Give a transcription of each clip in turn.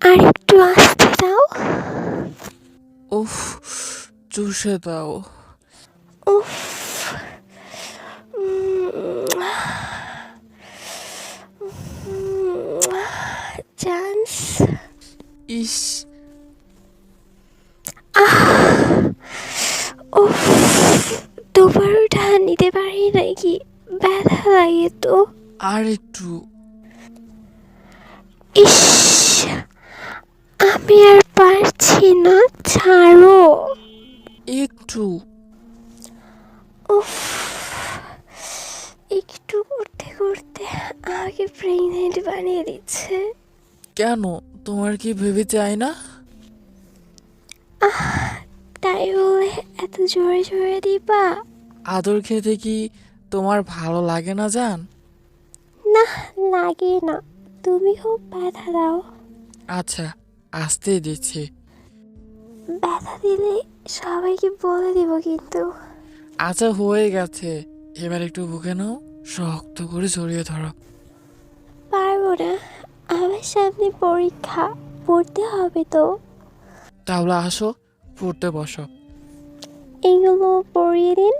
আর একটু আসতে দাও। উফ চুষে দাও। উফ চান্স। ইস। উফ তোমার ওটা নিতে পারি নাকি? ব্যথা লাগে তো। আর একটু ইস আমি আর পারছি না ছাড়ো। একটু। উফ একটু করতে করতে আমাকে প্রেগনেন্ট বানিয়ে দিচ্ছে। কেন? তোমার কি ভেবে চাই না? তাই বলে এত জোরে জোরে দিবা? আদর খেতে কি তোমার ভালো লাগে না জান? না লাগে না। তুমি খুব ব্যথা দাও। আচ্ছা আসতে দিচ্ছি। ব্যথা দিলে সবাইকে বলে দিব কিন্তু। আচ্ছা হয়ে গেছে। এবার একটু বুকে নাও শক্ত করে জড়িয়ে ধরো। পারব না। আমার সামনে পরীক্ষা পড়তে হবে তো। তাহলে আসো পড়তে বসো। এগুলো পড়িয়ে দিন।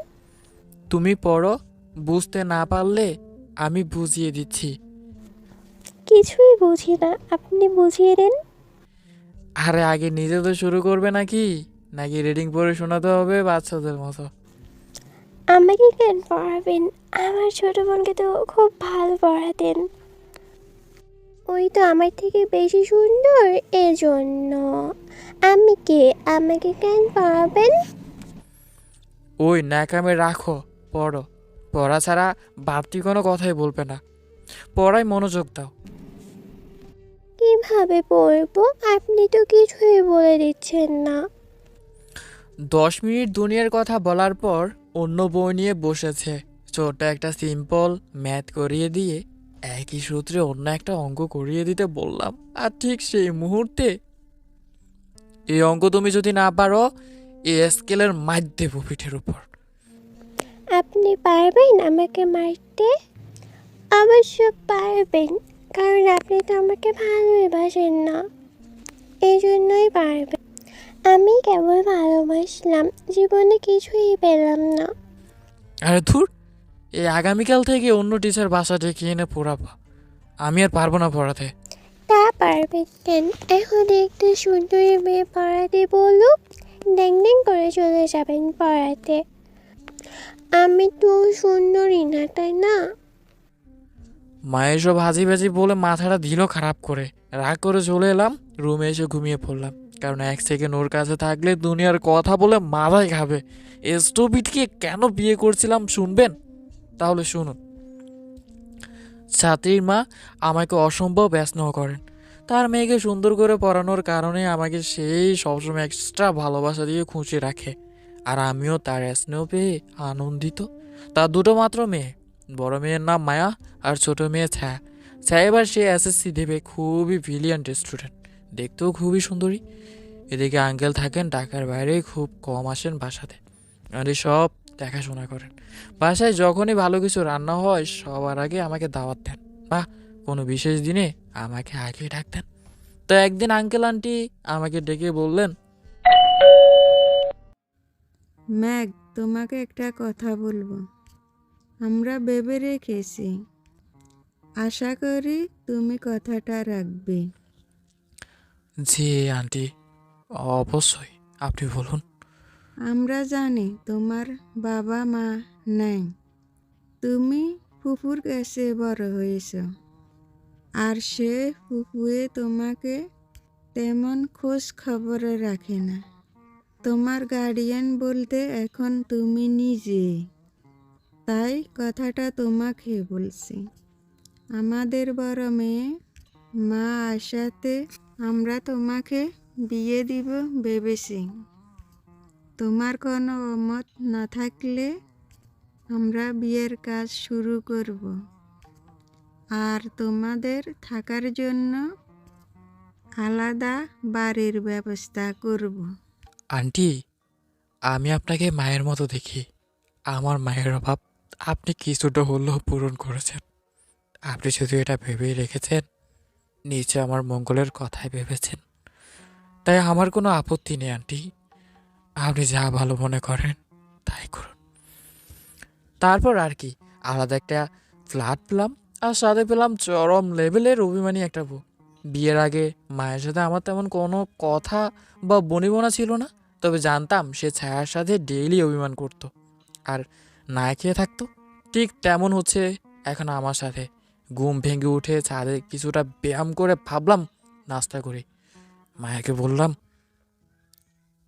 তুমি পড়ো বুঝতে না পারলে আমি বুঝিয়ে দিচ্ছি। কিছুই বুঝি না। আপনি বুঝিয়ে দিন। আরে আগে নিজে তো শুরু করবে নাকি? নাকি রিডিং পড়ে শোনাতে হবে বাচ্চাদের মতো? আমাকে কেন পড়াবেন? আমার ছোট বোনকে তো খুব ভালো পড়াতেন। ওই তো আমার থেকে বেশি সুন্দর এজন্য। আমি কে? আমাকে কেন পড়াবেন? ওই ন্যাকামে রাখো পড়ো। পড়া ছাড়া বাড়তি কোনো কথাই বলবে না। পড়ায় মনোযোগ দাও। কীভাবে পড়ব? আপনি তো কিছুই বলে দিচ্ছেন না। দশ মিনিট দুনিয়ার কথা বলার পর অন্য বই নিয়ে বসেছে। ছোট্ট একটা সিম্পল ম্যাথ করিয়ে দিয়ে একই সূত্রে অন্য একটা অঙ্ক করিয়ে দিতে বললাম। আর ঠিক সেই মুহূর্তে এই অঙ্ক তুমি যদি না পারো এ স্কেলের মার দেবো পিঠের উপর। আপনি পারবেন আমাকে মারতে? অবশ্য পারবেন। কারণ আপনি তো আমাকে ভালোবাসেন না। এই জন্যই পারবেন আমি কেবল ভালোবাসলাম জীবনে কিছুই পেলাম না। আরে ধুর এই আগামীকাল থেকে অন্য টিচার বাসা ডেকে এনে পড়াবো। আমি আর পারব না পড়াতে। তা পারবেন কেন? এখন একটু সুন্দরী মেয়ে পড়াতে বলুক ড্যাং ড্যাং করে চলে যাবেন পড়াতে। আমি তো সুন্দরী না তাই না? মায়ের সব হাজি ভাজি বলে মাথাটা দিল খারাপ করে। রাগ করে চলে এলাম, রুমে এসে ঘুমিয়ে পড়লাম। কারণ এক সেকেন্ড ওর কাছে থাকলে দুনিয়ার কথা বলে মাথায় খাবে। এস্টোবিটকে কেন বিয়ে করছিলাম শুনবেন? তাহলে শুনুন। ছাত্রীর মা আমাকে অসম্ভব ব্যস্ত করেন। তার মেয়েকে সুন্দর করে পড়ানোর কারণে আমাকে সেই সবসময় এক্সট্রা ভালোবাসা দিয়ে খুঁজে রাখে। আর আমিও তার স্নেহ পেয়ে আনন্দিত। তার দুটো মাত্র মেয়ে। বড় মেয়ের নাম মায়া আর ছোট মেয়ে ছায়া। ছায়া এবার সে এসএসসি দেবে, খুবই ব্রিলিয়ান্ট স্টুডেন্ট দেখতেও খুবই সুন্দরী। এদিকে আঙ্কেল থাকেন, ঢাকার বাইরে খুব কম আসেন বাসাতে। আর সব দেখাশোনা করেন। বাসায় যখনই ভালো কিছু রান্না হয়, সবার আগে আমাকে দাওয়াত দেন। বা কোনো বিশেষ দিনে আমাকে আগে ডাকতেন। তো একদিন আঙ্কেল আন্টি আমাকে ডেকে বললেন, ম্যাগ, তোমাকে একটা কথা বলব। আমরা ভেবে রেখেছি। আশা করি তুমি কথাটা রাখবে। জি আন্টি। অবশ্যই আপনি বলুন। আমরা জানি তোমার বাবা মা নেই। তুমি ফুপুর কাছে বড় হয়েছ। আর সে ফুপুয়ে তোমাকে তেমন খোঁজ খবরে রাখে না। তোমার গার্ডিয়ান বলতে এখন তুমি নিজে তাই কথাটা তোমাকে বলছি। আমাদের বড় মেয়ে মা আশাতে আমরা তোমাকে বিয়ে দিব ভেবেছি। তোমার কোনো মত না থাকলে আমরা বিয়ের কাজ শুরু করব। আর তোমাদের থাকার জন্য আলাদা বাড়ির ব্যবস্থা করব। আন্টি, আমি আপনাকে মায়ের মতো দেখি। আমার মায়ের অভাব আপনি কিছুটা হলেও পূরণ করেছেন। আপনি শুধু এটা ভেবেই রেখেছেন নিচে আমার মঙ্গলের কথাই ভেবেছেন। তাই আমার কোনো আপত্তি নেই, আন্টি। আপনি যা ভালো মনে করেন, তাই করুন। তারপর আর কি, আলাদা একটা ফ্ল্যাট পেলাম আর সাথে পেলাম চরম লেভেলের অভিমানী একটা বউ। বিয়ের আগে মায়ের সাথে আমার তেমন কোনো কথা বা বনিবনা ছিল না, তবে জানতাম সে ছায়ার সাথে ডেইলি অভিমান করত। আর না খেয়ে থাকতো? ঠিক তেমন হচ্ছে এখন আমার সাথে। ঘুম ভেঙে উঠে ছাদে কিছুটা ব্যায়াম করে ভাবলাম নাস্তা করি। মায়াকে বললাম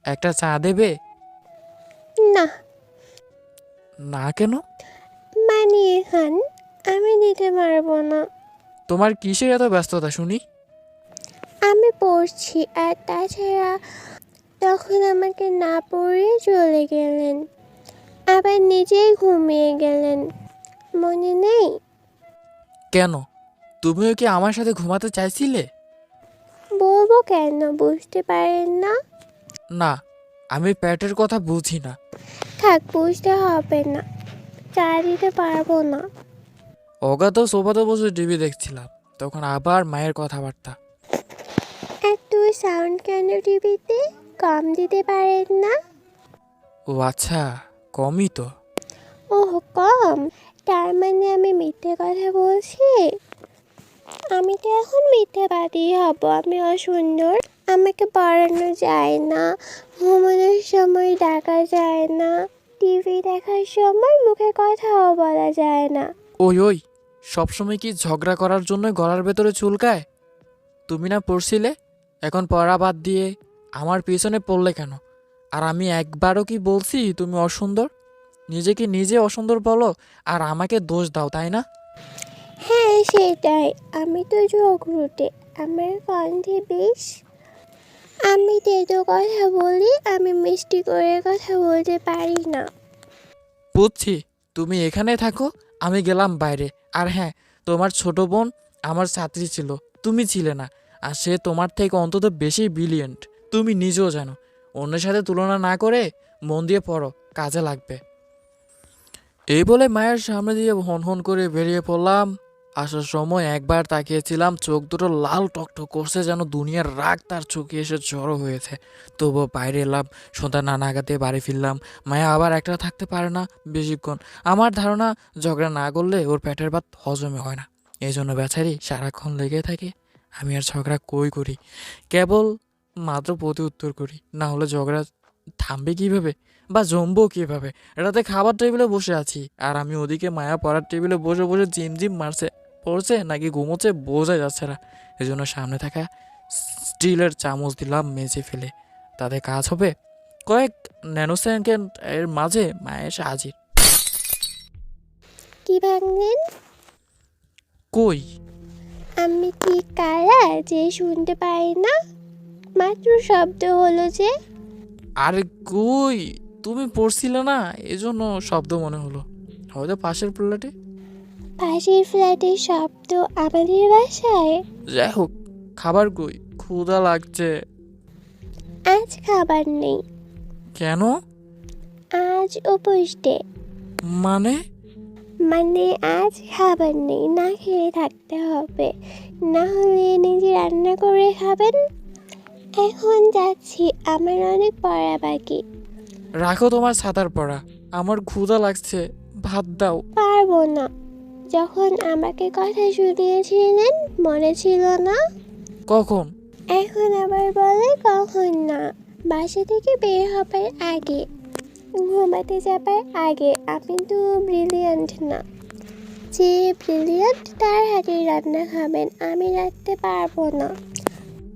একটা চা দেবে? না। না কেন? মানিয়ে খান আমি দিতে পারব না। তোমার কিসের এত ব্যস্ততা শুনি? আমি পড়ছি আর তাছাড়া তখন আমাকে না পড়িয়ে চলে গেলেন। আবার নিজেই ঘুমিয়ে গেলেন। মনে নেই? কেন? তুমিও কি আমার সাথে ঘুমাতে চাইছিলে? বলব কেন? বুঝতে পারেন না? না আমি পেটের কথা বুঝি না। থাক বুঝতে হবে না। চা দিতে পারব না। অগাধ সোফাতে বসে টিভি দেখছিলাম তখন আবার মায়ের কথাবার্তা। একটু সাউন্ড কেন টিভিতে? কম দিতে পারেন না? ও আচ্ছা। কমই তো। ওহ কম? তার মানে আমি মিথ্যে কথা বলছি? আমি তো এখন মিথ্যাবাদী হব আমি অসুন্দর। আমাকে পড়ানো যায় না ঘুমানোর সময় ডাকা যায় না টিভি দেখার সময় মুখে কথাও বলা যায় না। ওই ওই সবসময় কি ঝগড়া করার জন্য গলার ভেতরে চুলকায় তুমি না পড়ছিলে? এখন পড়া বাদ দিয়ে আমার পিছনে পড়লে কেন? আর আমি একবারও কি বলছি তুমি অসুন্দর? নিজেকে নিজে অসুন্দর বলো আর আমাকে দোষ দাও তাই না? হ্যাঁ সেটাই। আমি তো ঝগড়ুটে। আমার কণ্ঠে বেশ আমি তেতো কথা বলি আমি মিষ্টি করে কথা বলতে পারি না। বুঝছি তুমি এখানে থাকো আমি গেলাম বাইরে। আর হ্যাঁ তোমার ছোট বোন আমার ছাত্রী ছিল তুমি ছিলে না আর সে তোমার থেকে অন্তত বেশি ব্রিলিয়েন্ট তুমি নিজেও জানো। অন্যের সাথে তুলনা না করে মন দিয়ে পড়ো, কাজে লাগবে। এই বলে মায়ের সামনে দিয়ে হন হন করে বেরিয়ে পড়লাম। আসার সময় একবার তাকিয়েছিলাম, চোখ দুটো লাল টকটক করছে যেন দুনিয়ার রাগ তার চোখে এসে জড়ো হয়েছে। তবুও বাইরে এলাম সন্ধ্যা না নাগাতে বাড়ি ফিরলাম। মায়া আবার একটা থাকতে পারে না বেশিক্ষণ। আমার ধারণা, ঝগড়া না করলে ওর পেটের ভাত হজমে হয় না। এই জন্য বেচারি সারাক্ষণ লেগে থাকে। আমি আর ঝগড়া কই করি? কেবল মাত্র প্রতি উত্তর করি। না হলে ঝগড়া থামবে কীভাবে? বা জমবো কীভাবে? রাতে খাবার টেবিলে বসে আছি। আর আমি ওদিকে মায়া পড়ার টেবিলে বসে বসে জিমজিম মারছে পড়ছে নাকি ঘুমোচ্ছে বোঝা যাচ্ছে না। এই জন্য সামনে থাকা স্টিলের চামচ দিলাম মেঝে ফেলে। তাতে কাজ হবে? কয়েক ন্যানো সেকেন্ড এর মাঝে মায়া এসে হাজির। কি ভাঙলেন? কই? আমি কি কারা যে শুনতে পাই না? মাত্র শব্দ হলো যে আরে কই? তুমি পড়ছিলে না? এজন্য শব্দ মনে হলো। হয়তো পাশের প্লেটে পাশের ফ্ল্যাটের শব্দ আমাদের বাসায়। যাই হোক খাবার কই? ক্ষুধা লাগছে। আজ খাবার নেই। কেন? আজ উপোস ডে। মানে? মানে আজ খাবার নেই না খেয়ে থাকতে হবে। না হলে নিজে রান্না করে খাবেন? এখন যাচ্ছি আমার অনেক পড়া বাকি। রাখো তোমার ছাতার পড়া আমার ক্ষুধা লাগছে ভাত দাও। পারব না। যখন আমাকে কথা শুনিয়েছিলেন মনে ছিল না। কখন? এখন আবার বলে কখন না। বাসা থেকে বের হবার আগে ঘুমাতে যাবার আগে আপনি তো ব্রিলিয়ান্ট না। যে ব্রিলিয়ান্ট তার হাতে রান্না খাবেন আমি রাখতে পারব না।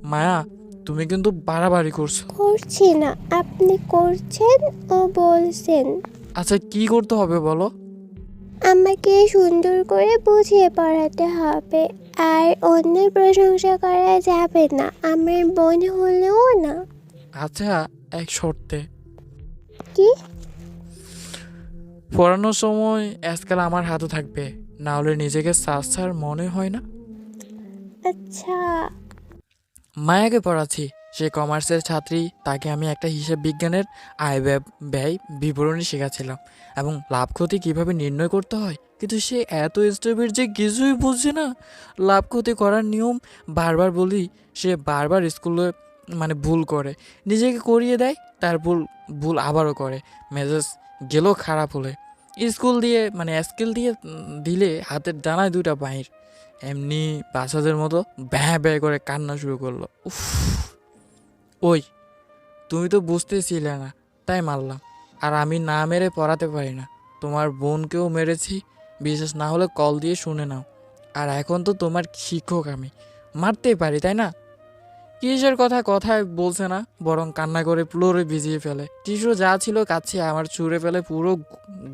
মায়া তুমি কিন্তু বাড়াবাড়ি করছ। করছি না। আপনি করছেন ও বলছেন। আচ্ছা কি করতে হবে বলো? আমাকে সুন্দর করে বুঝিয়ে পড়াতে হবে। আর অন্যের প্রশংসা করা যাবে না। আমার বোন হলেও না। আচ্ছা এক শর্তে। কি? পড়ানোর সময় আজকাল আমার হাতে থাকবে। না হলে নিজেকে সার মনে হয় না। আচ্ছা। মায়াকে পড়াচ্ছি? সে কমার্সের ছাত্রী, তাকে আমি একটা হিসাব বিজ্ঞানের আয় ব্যয় বিবরণী শেখাচ্ছিলাম। এবং লাভ ক্ষতি কীভাবে নির্ণয় করতে হয়? কিন্তু সে এত স্টেপের যে কিছুই বুঝছে না। লাভ ক্ষতি করার নিয়ম বারবার বলি, সে বারবার স্কুলে মানে ভুল করে। নিজেকে করিয়ে দেয়, তার ভুল ভুল আবারও করে। মেজাজ গেলেও খারাপ হলে। স্কুল দিয়ে মানে স্কেল দিয়ে দিলে হাতের ডানায় দুটা বাহির। এমনি বাচ্চাদের মতো ব্যা ব্যয় করে কান্না শুরু করল। উফ, ওই, তুমি তো বুঝতেছিলে না, তাই মারলাম। আর আমি না মেরে পড়াতে পারি না। তোমার বোনকেও মেরেছি বিশেষ না হলে কল দিয়ে শুনে নাও। আর এখন তো তোমার শিক্ষক আমি। মারতেই পারি, তাই না? কিসের কথা কথায় বলছে না, বরং কান্না করে ফ্লোরে ভিজিয়ে ফেলে। টিস্যু যা ছিল কাছে আমার ছুঁড়ে ফেলে পুরো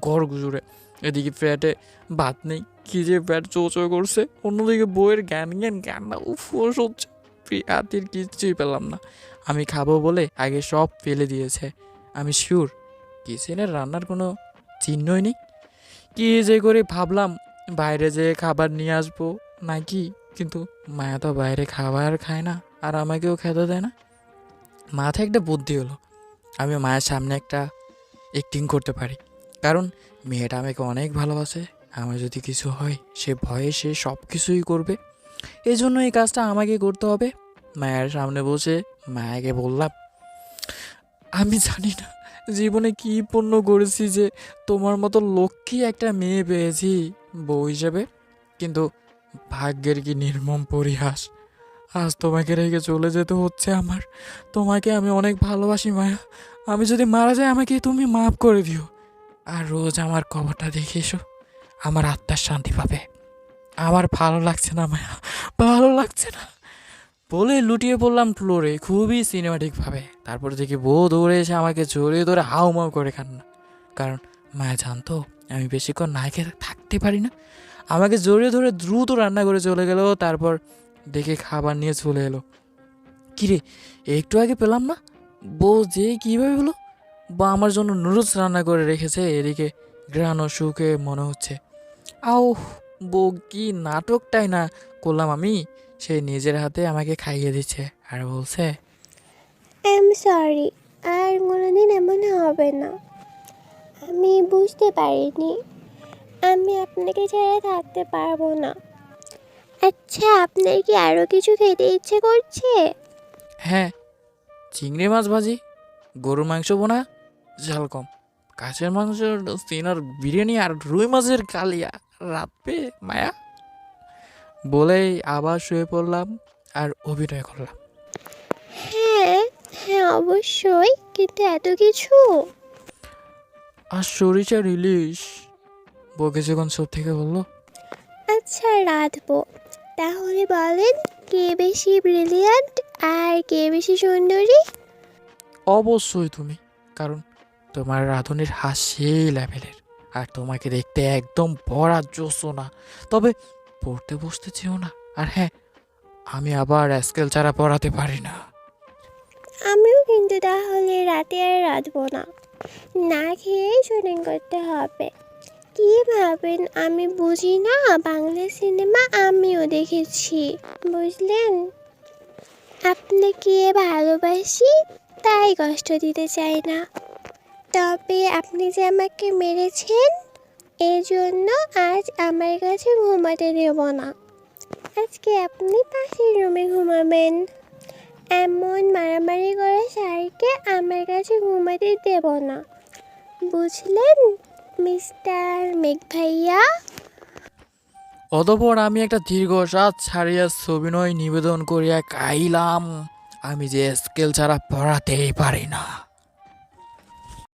ঘর জুড়ে এদিকে পেটে ভাত নেই, কি যে পেট চো চো করছে। অন্যদিকে বইয়ের জ্ঞান জ্ঞান কান্না উফ সহ্য হাতির কিচ্ছুই পেলাম না। আমি খাব বলে আগে সব ফেলে দিয়েছে। আমি শিওর, কিচেনের রান্নার কোনো চিহ্নই নেই। কি যে করে ভাবলাম, বাইরে যেয়ে খাবার নিয়ে আসব নাকি? কিন্তু মায়া তো বাইরে খাবার খায় না। আর আমাকেও খেতে দেয় না। মাথায় একটা বুদ্ধি হলো। আমি মায়ের সামনে একটা অ্যাক্টিং করতে পারি। কারণ মেয়েটা আমাকে অনেক ভালোবাসে। আমার যদি কিছু হয়, সে ভয়ে সে সব কিছুই করবে। এই জন্য এই কাজটা আমাকে করতে হবে। মায়ের সামনে বসে মায়াকে বললাম, আমি জানি না জীবনে কি পণ্য করেছি যে তোমার মতো লক্ষ্মী একটা মেয়ে পেয়েছি বউ হিসেবে। কিন্তু ভাগ্যের কি নির্মম পরিহাস। আজ তোমাকে রেখে চলে যেতে হচ্ছে আমার। তোমাকে আমি অনেক ভালোবাসি, মায়া। আমি যদি মারা যাই, আমাকে তুমি মাফ করে দিও। আর রোজ আমার কবরটা দেখে এসো। আমার আত্মার শান্তি পাবে। আমার ভালো লাগছে না, মায়া। ভালো লাগছে না। বলে লুটিয়ে পড়লাম ফ্লোরে, খুবই সিনেমাটিকভাবে তারপর দেখি বউ দৌড়ে এসে আমাকে জড়িয়ে ধরে হাউ মাউ করে কান্না। কারণ, মায়া জানতো, আমি বেশিক্ষণ না খেয়ে থাকতে পারি না। আমাকে জড়িয়ে ধরে দ্রুত রান্না করে চলে গেল। তারপর দেখে খাবার নিয়ে চলে এলো। কিরে, একটু আগে পেলাম না? বউ যে কীভাবে হলো? বা আমার জন্য নুডলস রান্না করে রেখেছে, এদিকে গ্রান ও সুখে মনে হচ্ছে। আও, বউ, কি নাটকটাই না করলাম আমি। সে নিজের হাতে আমাকে খাইয়ে দিচ্ছে আর বলছে এম সরি আর কোনোদিন এমন হবে না। আমি বুঝতে পারিনি। আমি আপনাকে ছেড়ে থাকতে পারব না। আচ্ছা আপনার কি আরও কিছু খেতে ইচ্ছে করছে? হ্যাঁ চিংড়ি মাছ ভাজি গরুর মাংস বোনা ঝাল কম। কাছের মাংস সিনার বিরিয়ানি আর রুই মাছের কালিয়া। রাত পেয়ে মায়া। বলেই আবার শুয়ে পড়লাম আর অভিনয় করলাম। হ্যাঁ হ্যাঁ অবশ্যই। কিন্তু এত কিছু? আর সরিষার ইলিশ বউকে যখন সব থেকে বলল আচ্ছা রাঁধবো। তাহলে বলেন কে বেশি ব্রিলিয়ান্ট আর কে বেশি সুন্দরী? অবশ্যই তুমি কারণ তোমার রাঁধুনির হাত সেই লেভেলের আর তোমাকে দেখতে একদম ভরা জোসো না তবে পড়তে বসতে চেও না আর হ্যাঁ আমি আবার স্কেল ছাড়া পড়াতে পারি না। আমিও কিন্তু তাহলে রাতে আর রাঁধবো না। না খেয়েই শুটিং করতে হবে। কি ভাবেন? আমি বুঝি না। বাংলা সিনেমা আমিও দেখেছি। বুঝলেন? আপনাকে ভালোবাসি, তাই কষ্ট দিতে চাই না। তবে আপনি যে আমাকে মেরেছেন এই জন্য আজ আমার কাছে ঘুমাতে দেব না। আজকে আপনি পাশের রুমে ঘুমাবেন। এমন মারামারি করে স্যারকে আমার কাছে ঘুমাতে দেব না। বুঝলেন? মিস্টার মেঘ ভাইয়া অতপর আমি একটা দীর্ঘ সাত ছাড়িয়া সবিনয় নিবেদন করিয়া কাইলাম আমি যে স্কেল ছাড়া পড়াতেই পারি না।